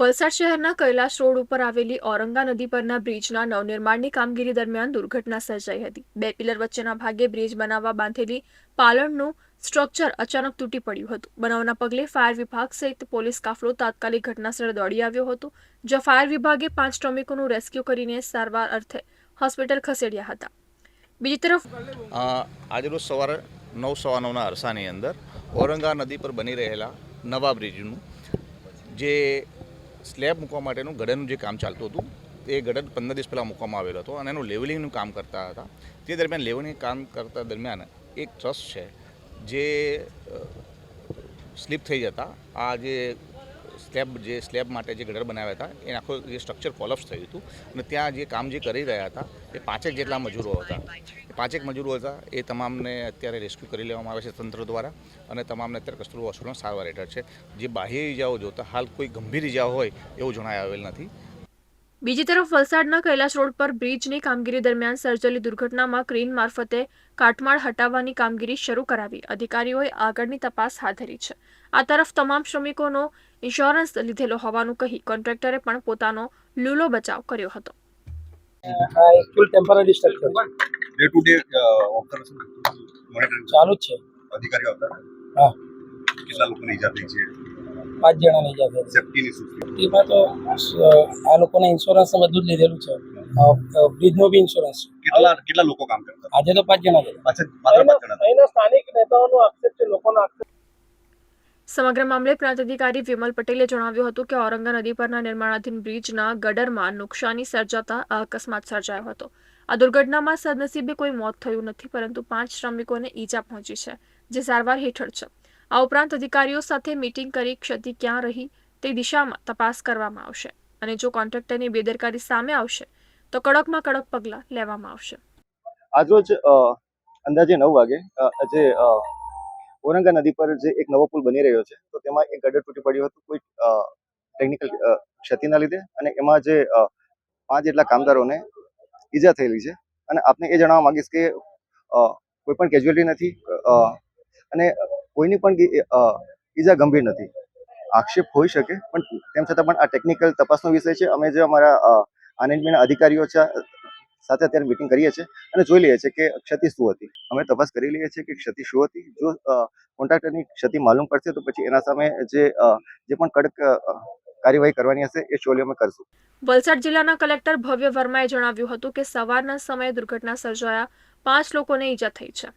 વલસાડ શહેરના કૈલાશ રોડ ઉપર આવેલી ઔરંગા નદી પરના બ્રિજના નવનિર્માણની કામગીરી દરમિયાન દુર્ઘટના સર્જાઈ હતી. બે પિલર વચ્ચેના ભાગે બ્રિજ બનાવવા બાંધેલી પાલણનું સ્ટ્રક્ચર અચાનક તૂટી પડ્યું હતું. બનાવના પગલે ફાયર વિભાગ સહિત પોલીસ કાફલો તાત્કાલિક ઘટનાસ્થળે દોડી આવ્યો હતો, જ્યાં ફાયર વિભાગે પાંચ શ્રમિકોનું રેસ્ક્યુ કરીને સારવાર અર્થે હોસ્પિટલ ખસેડ્યા હતા. બીજી તરફ આજરોજ સવારે નવ સવા નવના અરસાની અંદર ઔરંગા નદી પર બની રહેલા નવા બ્રિજનું જે સ્લેબ મૂકવા માટેનું ગડનનું જે કામ ચાલતું હતું, એ ગડન પંદર દિવસ પહેલાં મૂકવામાં આવેલો હતો અને એનું લેવલિંગનું કામ કરતા હતા. તે દરમિયાન લેવલિંગ કામ કરતા દરમિયાન એક ટ્રસ્ટ છે, જે સ્લીપ થઈ જતા આ જે સ્લેબ જે સ્લેબ માટે જે ગટર બનાવ્યા હતા, એ આખો જે સ્ટ્રક્ચર કોલેપ્સ થયું હતું. અને ત્યાં જે કામ જે કરી રહ્યા હતા, એ પાંચેક જેટલા મજૂરો હતા. પાંચેક મજૂરો હતા, એ તમામને અત્યારે રેસ્ક્યુ કરી લેવામાં આવે છે તંત્ર દ્વારા. અને તમામને અત્યારે કસ્તુર હોસ્પિટલમાં સારવાર હેઠળ છે. જે બાહ્ય ઇજાઓ જોતા હાલ કોઈ ગંભીર ઇજાઓ હોય એવું જણાય આવેલ નથી. બીજી તરફ વલસાડના કૈલાશ રોડ પર બ્રિજની કામગીરી દરમિયાન સર્જેલી દુર્ઘટનામાં ક્રેન મારફતે કાટમાળ હટાવવાની કામગીરી શરૂ કરાવી. અધિકારીઓએ આગળની તપાસ હાથ ધરી છે. આ તરફ તમામ શ્રમિકોનો ઇન્સ્યોરન્સ લીધેલો હોવાનું કહી કોન્ટ્રાક્ટરે પણ પોતાનો લૂલો બચાવ કર્યો હતો. આ temporary structure day to day observation monitoring ચાલુ છે. અધિકારીઓ આવતા? હા. કેટલા લોકોને ઈજા થઈ છે? પાંચ જણાની ઈજા થઈ સેફટીની શું એમાં તો આ લોકોને ઇન્સ્યોરન્સ બધું જ લીધેલું છે. બ્રિજનો બી ઇન્સ્યોરન્સ કેટલા કેટલા લોકો કામ કરતા? આજે તો પાંચ જણા છે પાછળ માત્ર પાંચ જણા હતા. સ્થાનિક નેતાઓનો આક્ષેપ છે લોકોનો આક્ષેપ સમગ્ર મામલે પ્રાંત અધિકારી વિમલ પટેલે જણાવ્યું હતું કે ઔરંગા નદી પરના નિર્માણાધીન બ્રિજના ગડરમાં નુકસાની સર્જાતા આ અકસ્માત સર્જાયો હતો. આ દુર્ઘટનામાં સદનસીબે કોઈ મોત થયું નથી, પરંતુ પાંચ શ્રમિકોને ઈજા પહોંચી છે, જે સારવાર હેઠળ છે. આ ઉપરાંત અધિકારીઓ સાથે મીટિંગ કરી ક્ષતિ ક્યાં રહી તે દિશામાં તપાસ કરવામાં આવશે અને જો કોન્ટ્રાક્ટરની બેદરકારી સામે આવશે, તો કડકમાં કડક પગલાં લેવામાં આવશે. આજરોજ અંદાજે નવ વાગે જે અ, ઔરંગા નદી પર જે એક નવો પુલ બની રહ્યો છે તો તેમાં એક ગડર તૂટી પડ્યું હતું. કોઈ ટેકનિકલ ક્ષતિના લીધે અને એમાં જે પાંચ જેટલા કામદારોને ઈજા થયેલી છે. અને આપને એ જણાવવા માંગીશ કે કોઈ પણ કેજ્યુઅલિટી નથી અને કોઈની પણ ઈજા ગંભીર નથી. આક્ષેપ હોઈ શકે પણ તેમ છતાં પણ આ ટેકનિકલ તપાસનો વિષય છે. અમે જે અમારા આનંદમીના અધિકારીઓ છે સાથે અત્યારે મિટિંગ કરીએ છીએ અને જોઈ લઈએ છીએ કે ક્ષતિ શું હતી. અમે તપાસ કરી લઈએ છીએ કે ક્ષતિ શું હતી. જો કોન્ટ્રાક્ટરની ક્ષતિ માલુમ પડશે તો પછી એના સામે જે જે પણ કડક કાર્યવાહી કરવાની હશે એ ચોલી અમે કરશું. વલસાડ જિલ્લાના કલેક્ટર ભવ્ય વર્માએ જણાવ્યું હતું કે સવારના સમયે દુર્ઘટના સર્જાયા. પાંચ લોકોને ઈજા થઈ છે.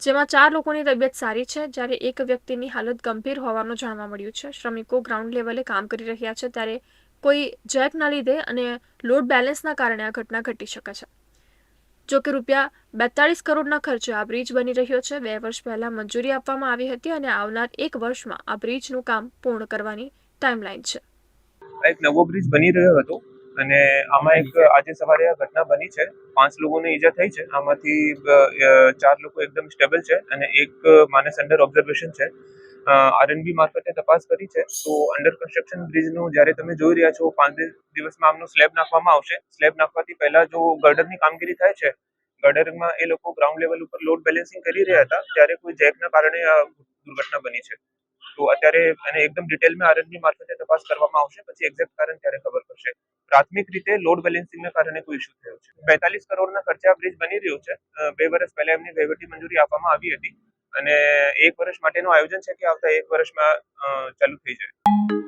જેમાં ચાર લોકોની તબિયત સારી છે. જ્યારે એક વ્યક્તિની હાલત ગંભીર હોવાનું જાણવા મળ્યું છે. શ્રમિકો ગ્રાઉન્ડ લેવલે કામ કરી રહ્યા છે. ત્યારે કોઈ જેકના લીધે અને લોડ બેલેન્સના કારણે આ ઘટના ઘટી શકે છે. જો કે રૂપિયા બેતાળીસ કરોડના ખર્ચે આ બ્રિજ બની રહ્યો છે. બે વર્ષ પહેલા મંજૂરી આપવામાં આવી હતી અને આવનાર એક વર્ષમાં આ બ્રિજનું કામ પૂર્ણ કરવાની ટાઈમલાઈન છે. એક નવો બ્રિજ બની રહ્યો હતો અને આમાં એક આજે સવારે આ ઘટના બની છે. પાંચ લોકોને ઈજા થઈ છે. આમાંથી ચાર લોકો એકદમ સ્ટેબલ છે અને એક માનસ અંડર ઓબ્ઝર્વેશન છે. આરએનબી મારફતે તપાસ કરી છે. તો અંડર કન્સ્ટ્રક્શન બ્રિજનું જ્યારે તમે જોઈ રહ્યા છો, પાંચ દિવસમાં આમનો સ્લેબ નાખવામાં આવશે. સ્લેબ નાખવાથી પહેલા જો ગર્ડરની કામગીરી થાય છે, ગર્ડરમાં એ લોકો ગ્રાઉન્ડ લેવલ ઉપર લોડ બેલેન્સિંગ કરી રહ્યા હતા, ત્યારે કોઈ જેકના કારણે આ દુર્ઘટના બની છે. તો અત્યારે અને એકદમ ડિટેલમાં આરએનબી મારફતે તપાસ કરવામાં આવશે, પછી એક્ઝેક્ટ કારણ ત્યારે ખબર પડશે. પ્રાથમિક રીતે લોડ બેલેન્સિંગના કારણે કોઈ ઇસ્યુ થયો છે. બેતાલીસ કરોડના ખર્ચે આ બ્રિજ બની રહ્યો છે. બે વર્ષ પહેલા એમની વહીવટી મંજૂરી આપવામાં આવી હતી. અને એક વર્ષ માટેનું આયોજન છે કે આવતા એક વર્ષમાં ચાલુ થઈ જાય.